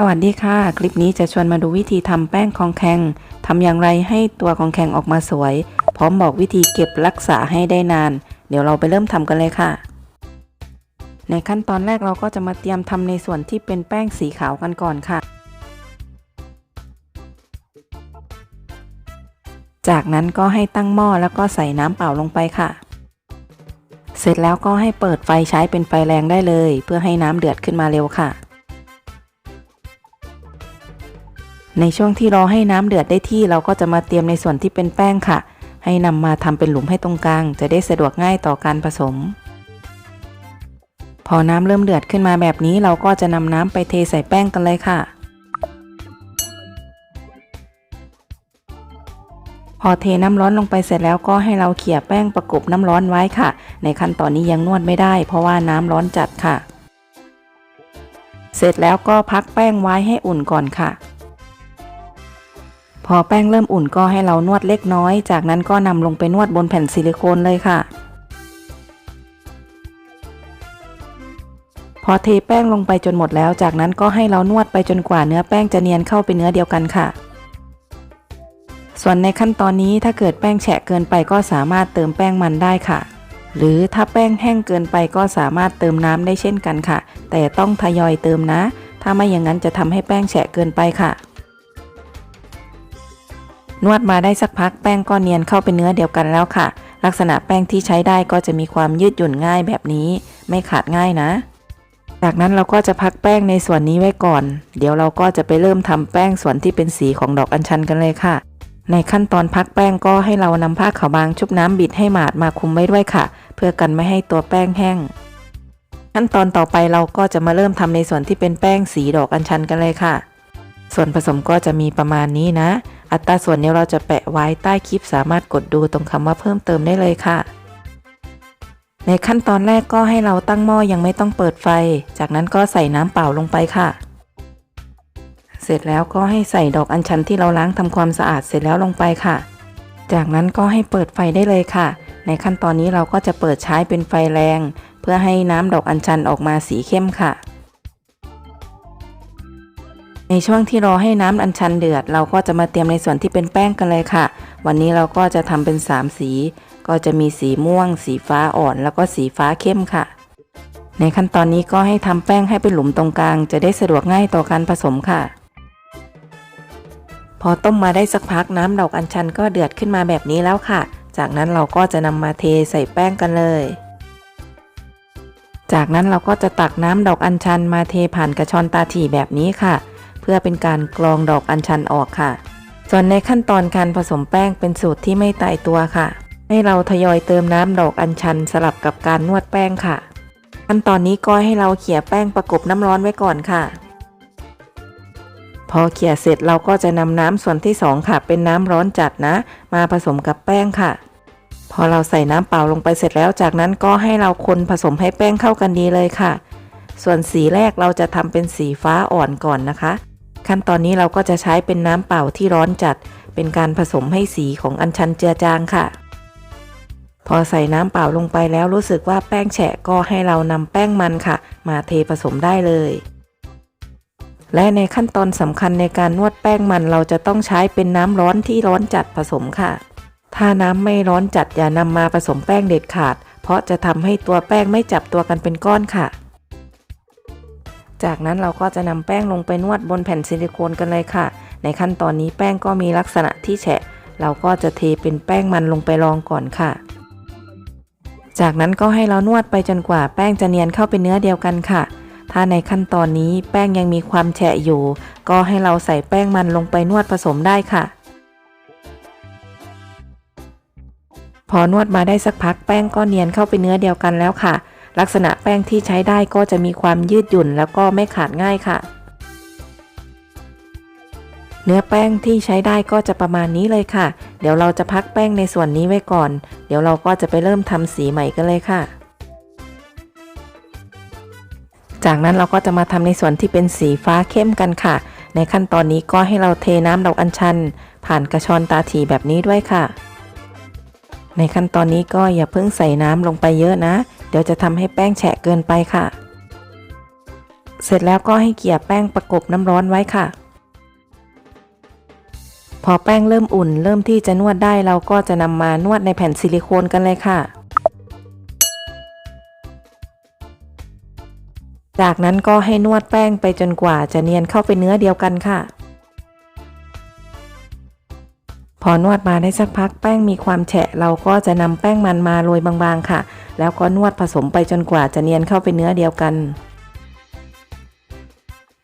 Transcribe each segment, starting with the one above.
สวัสดีค่ะ คลิปนี้จะชวนมาดูวิธีทำแป้งคองแข็งทำอย่างไรให้ตัวคองแข็งออกมาสวย พร้อมบอกวิธีเก็บรักษาให้ได้นาน เดี๋ยวเราไปเริ่มทำกันเลยค่ะ ในขั้นตอนแรกเราก็จะมาเตรียมทำในส่วนที่เป็นแป้งสีขาวกันก่อนค่ะ จากนั้นก็ให้ตั้งหม้อแล้วก็ใส่น้ำเปล่าลงไปค่ะ เสร็จแล้วก็ให้เปิดไฟใช้เป็นไฟแรงได้เลย เพื่อให้น้ำเดือดขึ้นมาเร็วค่ะ ในช่วงที่รอให้น้ำเดือดได้ที่เราก็จะมาเตรียมในส่วนที่เป็นแป้งค่ะ ให้นำมาทำเป็นหลุมให้ตรงกลาง จะได้สะดวกง่ายต่อการผสม พอน้ำเริ่มเดือดขึ้นมาแบบนี้เราก็จะนำน้ำไปเทใส่แป้งกันเลยค่ะ พอเทน้ำร้อนลงไปเสร็จแล้วก็ให้เราเขี่ยแป้งประกบน้ำร้อนไว้ค่ะ ในขั้นตอนนี้ยังนวดไม่ได้ เพราะว่าน้ำร้อนจัดค่ะ เสร็จแล้วก็พักแป้งไว้ให้อุ่นก่อนค่ะ พอแป้งเริ่มอุ่นก็ให้เรานวดเล็กน้อย จากนั้นก็นำลงไปนวดบนแผ่นซิลิโคนเลยค่ะ พอเทแป้งลงไปจนหมดแล้ว จากนั้นก็ให้เรานวดไปจนกว่าเนื้อแป้งจะเนียนเข้าเป็นเนื้อเดียวกันค่ะ ส่วนในขั้นตอนนี้ถ้าเกิดแป้งแฉะเกินไปก็สามารถเติมแป้งมันได้ค่ะ หรือถ้าแป้งแห้งเกินไปก็สามารถเติมน้ำได้เช่นกันค่ะ แต่ต้องทยอยเติมนะ ถ้าไม่อย่างนั้นจะทำให้แป้งแฉะเกินไปค่ะ นวดมาได้สักพักแป้งก็เนียนเข้าเป็นเนื้อเดียวกันแล้วค่ะ ลักษณะแป้งที่ใช้ได้ก็จะมีความยืดหยุ่นง่ายแบบนี้ ไม่ขาดง่ายนะ จากนั้นเราก็จะพักแป้งในส่วนนี้ไว้ก่อน เดี๋ยวเราก็จะไปเริ่มทำแป้งส่วนที่เป็นสีของดอกอัญชันกันเลยค่ะ ในขั้นตอนพักแป้งก็ให้เรานำผ้าขาวบางชุบน้ำบิดให้หมาดมาคุมไว้ด้วยค่ะ เพื่อกันไม่ให้ตัวแป้งแห้ง ขั้นตอนต่อไปเราก็จะมาเริ่มทำในส่วนที่เป็นแป้งสีดอกอัญชันกันเลยค่ะ ส่วนผสมก็จะมีประมาณนี้นะ อัตราส่วนนี้เราจะแปะไว้ใต้คลิปสามารถกดดูตรงคำว่าเพิ่มเติมได้เลยค่ะ ในขั้นตอนแรกก็ให้เราตั้งหม้อยังไม่ต้องเปิดไฟ จากนั้นก็ใส่น้ำเปล่าลงไปค่ะ เสร็จแล้วก็ให้ใส่ดอกอัญชันที่เราล้างทำความสะอาดเสร็จแล้วลงไปค่ะ จากนั้นก็ให้เปิดไฟได้เลยค่ะ ในขั้นตอนนี้เราก็จะเปิดใช้เป็นไฟแรง เพื่อให้น้ำดอกอัญชันออกมาสีเข้มค่ะ ในช่วงที่รอให้น้ำอัญชันเดือด เราก็จะมาเตรียมในส่วนที่เป็นแป้งกันเลยค่ะ วันนี้เราก็จะทำเป็น 3 สี ก็จะมีสีม่วง สีฟ้าอ่อน แล้วก็สีฟ้าเข้มค่ะ ในขั้นตอนนี้ก็ให้ทำแป้งให้เป็นหลุมตรงกลาง จะได้สะดวกง่ายต่อการผสมค่ะ พอต้มมาได้สักพักน้ำดอกอัญชันก็เดือดขึ้นมาแบบนี้แล้วค่ะ จากนั้นเราก็จะนำมาเทใส่แป้งกันเลยจากนั้นเราก็จะตักน้ำดอกอัญชันมาเทผ่านกระชอนตาถี่แบบนี้ค่ะ พื่อเป็นการกรองดอกอัญชันออกค่ะ ส่วนในขั้นตอนการผสมแป้งเป็นสูตรที่ไม่ตายตัวค่ะ ให้เราทยอยเติมน้ำดอกอัญชันสลับกับการนวดแป้งค่ะ ขั้นตอนนี้ก็ให้เราเขี่ยแป้งประกบน้ำร้อนไว้ก่อนค่ะ พอเขี่ยเสร็จเราก็จะนำน้ำส่วนที่ 2 ค่ะ เป็นน้ำร้อนจัดนะ มาผสมกับแป้งค่ะพอเราใส่น้ำเปล่าลงไปเสร็จแล้วจากนั้นก็ให้เราคนผสมให้แป้งเข้ากันดีเลยค่ะ ส่วนสีแรกเราจะทำเป็นสีฟ้าอ่อนก่อนนะคะ ขั้นตอนนี้เราก็จะใช้เป็นน้ำเปล่าที่ร้อนจัด เป็นการผสมให้สีของอัญชันเจือจางค่ะ พอใส่น้ำเปล่าลงไปแล้วรู้สึกว่าแป้งแฉะก็ให้เรานำแป้งมันค่ะ มาเทผสมได้เลย และในขั้นตอนสำคัญในการนวดแป้งมันเราจะต้องใช้เป็นน้ำร้อนที่ร้อนจัดผสมค่ะ ถ้าน้ำไม่ร้อนจัดอย่านำมาผสมแป้งเด็ดขาด เพราะจะทำให้ตัวแป้งไม่จับตัวกันเป็นก้อนค่ะ จากนั้นเราก็จะนำแป้งลงไปนวดบนแผ่นซิลิโคนกันเลยค่ะ ในขั้นตอนนี้แป้งก็มีลักษณะที่แฉะ เราก็จะเทเป็นแป้งมันลงไปรองก่อนค่ะ จากนั้นก็ให้เรานวดไปจนกว่าแป้งจะเนียนเข้าเป็นเนื้อเดียวกันค่ะ ถ้าในขั้นตอนนี้แป้งยังมีความแฉะอยู่ ก็ให้เราใส่แป้งมันลงไปนวดผสมได้ค่ะ พอนวดมาได้สักพักแป้งก็เนียนเข้าเป็นเนื้อเดียวกันแล้วค่ะ ลักษณะแป้งที่ใช้ได้ก็จะมีความยืดหยุ่นแล้วก็ไม่ขาดง่ายค่ะ เนื้อแป้งที่ใช้ได้ก็จะประมาณนี้เลยค่ะ เดี๋ยวเราจะพักแป้งในส่วนนี้ไว้ก่อน เดี๋ยวเราก็จะไปเริ่มทำสีใหม่กันเลยค่ะ จากนั้นเราก็จะมาทำในส่วนที่เป็นสีฟ้าเข้มกันค่ะ ในขั้นตอนนี้ก็ให้เราเทน้ำดอกอัญชัน ผ่านกระชอนตาถีแบบนี้ด้วยค่ะ ในขั้นตอนนี้ก็อย่าเพิ่งใส่น้ำลงไปเยอะนะเดี๋ยวจะทำให้แป้งแฉะเกินไปค่ะ เสร็จแล้วก็ให้เกลี่ยแป้งประกบน้ำร้อนไว้ค่ะ พอแป้งเริ่มอุ่น เริ่มที่จะนวดได้เราก็จะนำมานวดในแผ่นซิลิโคนกันเลยค่ะ จากนั้นก็ให้นวดแป้งไปจนกว่าจะเนียนเข้าเป็นเนื้อเดียวกันค่ะพอนวดมาได้สักพักแป้งมีความแฉะ เราก็จะนำแป้งมันมาโรยบางๆค่ะ แล้วก็นวดผสมไปจนกว่าจะเนียนเข้าเป็นเนื้อเดียวกัน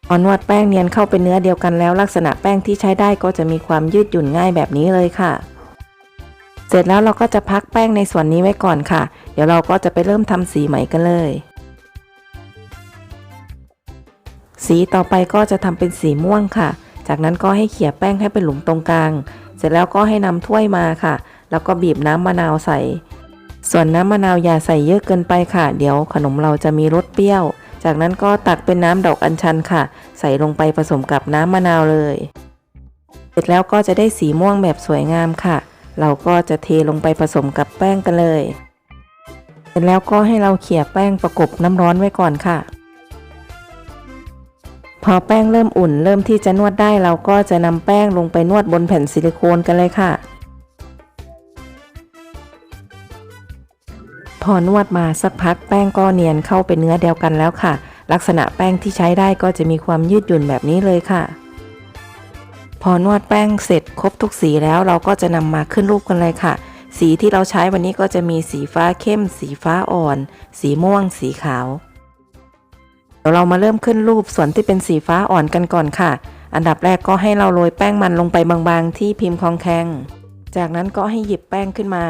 พอนวดแป้งเนียนเข้าเป็นเนื้อเดียวกันแล้วลักษณะแป้งที่ใช้ได้ก็จะมีความยืดหยุ่นง่ายแบบนี้เลยค่ะ เสร็จแล้วเราก็จะพักแป้งในส่วนนี้ไว้ก่อนค่ะ เดี๋ยวเราก็จะไปเริ่มทำสีใหม่กันเลย สีต่อไปก็จะทำเป็นสีม่วงค่ะ จากนั้นก็ให้เขี่ยแป้งให้เป็นหลุมตรงกลาง เสร็จแล้วก็ให้นำถ้วยมาค่ะ แล้วก็บีบน้ำมะนาวใส่ ส่วนน้ำมะนาวอย่าใส่เยอะเกินไปค่ะ เดี๋ยวขนมเราจะมีรสเปรี้ยว จากนั้นก็ตักเป็นน้ำดอกอัญชันค่ะ ใส่ลงไปผสมกับน้ำมะนาวเลย เสร็จแล้วก็จะได้สีม่วงแบบสวยงามค่ะ เราก็จะเทลงไปผสมกับแป้งกันเลย เสร็จแล้วก็ให้เราเขี่ยแป้งประกบน้ำร้อนไว้ก่อนค่ะ พอแป้งเริ่มอุ่น เริ่มที่จะนวดได้เราก็จะนำแป้งลงไปนวดบนแผ่นซิลิโคนกันเลยค่ะ พอนวดมาสักพักแป้งก็เนียนเข้าเป็นเนื้อเดียวกันแล้วค่ะ ลักษณะแป้งที่ใช้ได้ก็จะมีความยืดหยุ่นแบบนี้เลยค่ะ พอนวดแป้งเสร็จครบทุกสีแล้วเราก็จะนำมาขึ้นรูปกันเลยค่ะ สีที่เราใช้วันนี้ก็จะมีสีฟ้าเข้ม สีฟ้าอ่อน สีม่วง สีขาวเดี๋ยวเรามาเริ่มขึ้นรูปส่วนที่เป็นสีฟ้าอ่อนกันก่อนค่ะ อันดับแรกก็ให้เราโรยแป้งมันลงไปบางๆ ที่พิมพ์คองแขงจากนั้นก็ให้หยิบแป้งขึ้นมา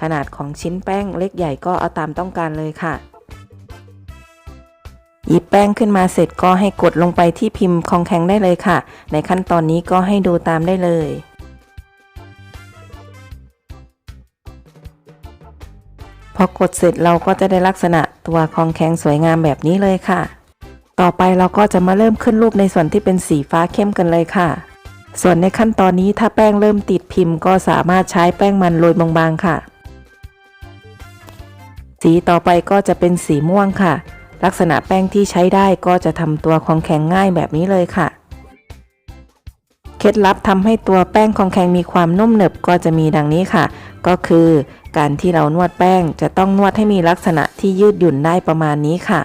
ขนาดของชิ้นแป้งเล็กใหญ่ก็เอาตามต้องการเลยค่ะ หยิบแป้งขึ้นมาเสร็จก็ให้กดลงไปที่พิมพ์คองแข็งได้เลยค่ะ ในขั้นตอนนี้ก็ให้ดูตามได้เลยพอกดเสร็จเราก็จะได้ลักษณะตัวคองแข็งสวยงามแบบนี้เลยค่ะ ต่อไปเราก็จะมาเริ่มขึ้นรูปในส่วนที่เป็นสีฟ้าเข้มกันเลยค่ะ ส่วนในขั้นตอนนี้ถ้าแป้งเริ่มติดพิมพ์ ก็สามารถใช้แป้งมันโรยบางๆค่ะ สีต่อไปก็จะเป็นสีม่วงค่ะ ลักษณะแป้งที่ใช้ได้ก็จะทำตัวคองแข็งง่ายแบบนี้เลยค่ะ เคล็ดลับทำให้ตัวแป้งคองแข็งมีความนุ่มหนึบก็จะมีดังนี้ค่ะ ก็คือการที่เรานวดแป้งจะต้องนวดให้มีลักษณะที่ยืดหยุ่นได้ประมาณนี้ค่ะ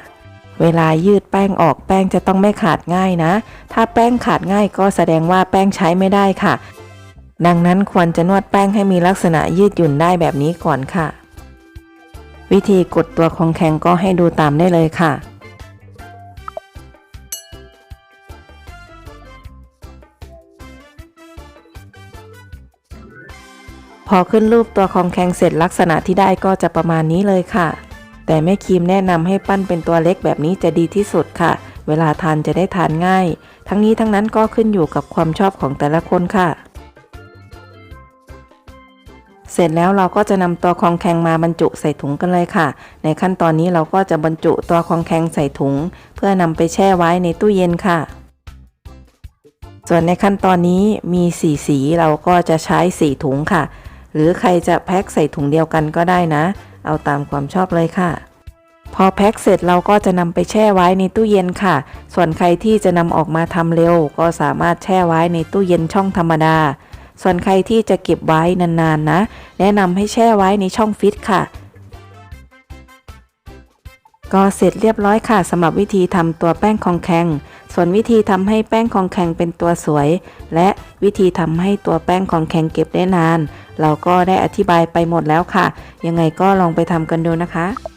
เวลายืดแป้งออกแป้งจะต้องไม่ขาดง่ายนะ ถ้าแป้งขาดง่ายก็แสดงว่าแป้งใช้ไม่ได้ค่ะ ดังนั้นควรจะนวดแป้งให้มีลักษณะยืดหยุ่นได้แบบนี้ก่อนค่ะ วิธีกดตัวของแข็งก็ให้ดูตามได้เลยค่ะ พอขึ้นรูปตัวของแข็งเสร็จลักษณะที่ได้ก็จะประมาณนี้เลยค่ะ แต่แม่ครีมแนะนำให้ปั้นเป็นตัวเล็กแบบนี้จะดีที่สุดค่ะ เวลาทานจะได้ทานง่าย ทั้งนี้ทั้งนั้นก็ขึ้นอยู่กับความชอบของแต่ละคนค่ะ เสร็จแล้วเราก็จะนำตัวคองแข็งมาบรรจุใส่ถุงกันเลยค่ะ ในขั้นตอนนี้เราก็จะบรรจุตัวคองแข็งใส่ถุง เพื่อนำไปแช่ไว้ในตู้เย็นค่ะ ส่วนในขั้นตอนนี้มีสีสีเราก็จะใช้สีถุงค่ะ หรือใครจะแพ็คใส่ถุงเดียวกันก็ได้นะ เอาตามความชอบเลยค่ะ พอแพ็คเสร็จเราก็จะนำไปแช่ไว้ในตู้เย็นค่ะ ส่วนใครที่จะนำออกมาทำเร็ว ก็สามารถแช่ไว้ในตู้เย็นช่องธรรมดา ส่วนใครที่จะเก็บไว้นานๆนะ แนะนำให้แช่ไว้ในช่องฟิตค่ะ ก็เสร็จเรียบร้อยค่ะสำหรับวิธีทำตัวแป้งคองแข็งส่วนวิธีทำให้แป้งคองแข็งเป็นตัวสวย และวิธีทำให้ตัวแป้งคองแข็งเก็บได้นาน เราก็ได้อธิบายไปหมดแล้วค่ะ ยังไงก็ลองไปทำกันดูนะคะ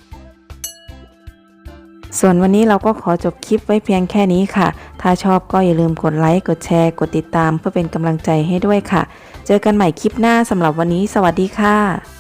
ส่วนวันนี้เราก็ขอจบคลิปไว้เพียงแค่นี้ค่ะ ถ้าชอบก็อย่าลืมกดไลค์ กดแชร์ กดติดตามเพื่อเป็นกำลังใจให้ด้วยค่ะ เจอกันใหม่คลิปหน้าสำหรับวันนี้ สวัสดีค่ะ